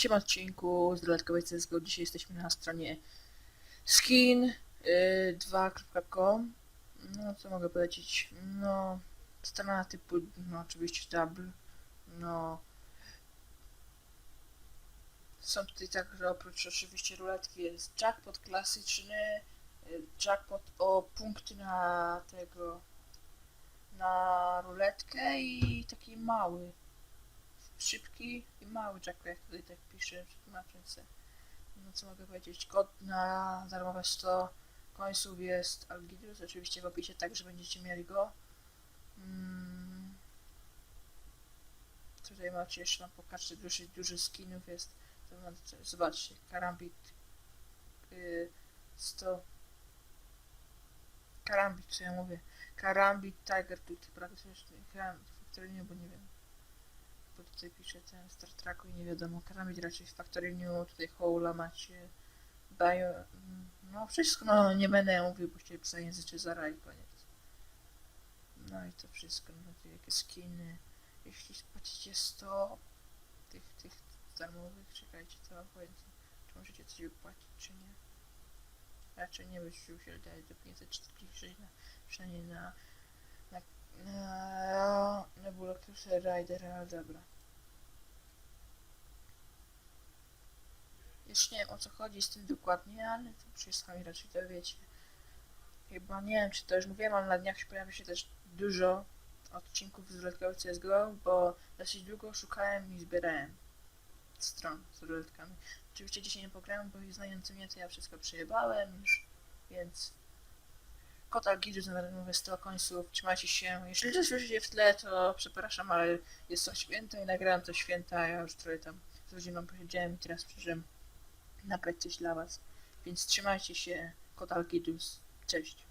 trzecim odcinku z dodatkowej CSGO. Dzisiaj jesteśmy na stronie skin2.com. No, co mogę powiedzieć? No, strona typu, no oczywiście double. No, są tutaj także oprócz oczywiście ruletki jest jackpot klasyczny, y, jackpot o punkty na tego, na ruletkę i taki mały, szybki i mały jackpot, jak tutaj tak pisze w tłumaczence. No co mogę powiedzieć, kod na darmowe 100 końców jest Algidus, oczywiście w opisie także będziecie mieli go. Mm. Tutaj macie jeszcze, no pokażę, duży, duży skinów jest. Zobaczcie, karambit y, 100 karambit, co ja mówię karambit Tiger tutaj coś karambit Factory bo nie wiem tutaj pisze ten Star Treku i nie wiadomo karambit raczej w Factory New tutaj Howla macie Bio, mm, no wszystko, no nie będę mówił, bo się przejęzyczy zara i koniec no i to wszystko, no tu jakie skiny jeśli spłacicie 100 tych, tych darmowych, czekajcie, to powiem, czy możecie coś wypłacić, czy nie. Raczej nie byś już się daje do 546 na, przynajmniej na, na, na, na Bullockuse Rider, ale dobra. Jeszcze nie wiem o co chodzi z tym dokładnie, ale to wszystko mi raczej dowiecie. Chyba nie wiem, czy to już mówiłem, ale na dniach pojawi się też dużo odcinków z dodatkowych CSGO, bo dosyć długo szukałem i zbierałem stron z ruletkami. Oczywiście dzisiaj nie pograłem, bo znający mnie to ja wszystko przejebałem już, więc Kota Gidu za darmowe 100 końców, trzymajcie się. Jeśli coś słyszycie w tle, to przepraszam, ale jest to święto i nagrałem to święta, ja już trochę tam z rodziną posiedziałem i teraz przyszedłem nagrać coś dla was. Więc trzymajcie się, Kota Gidus, cześć.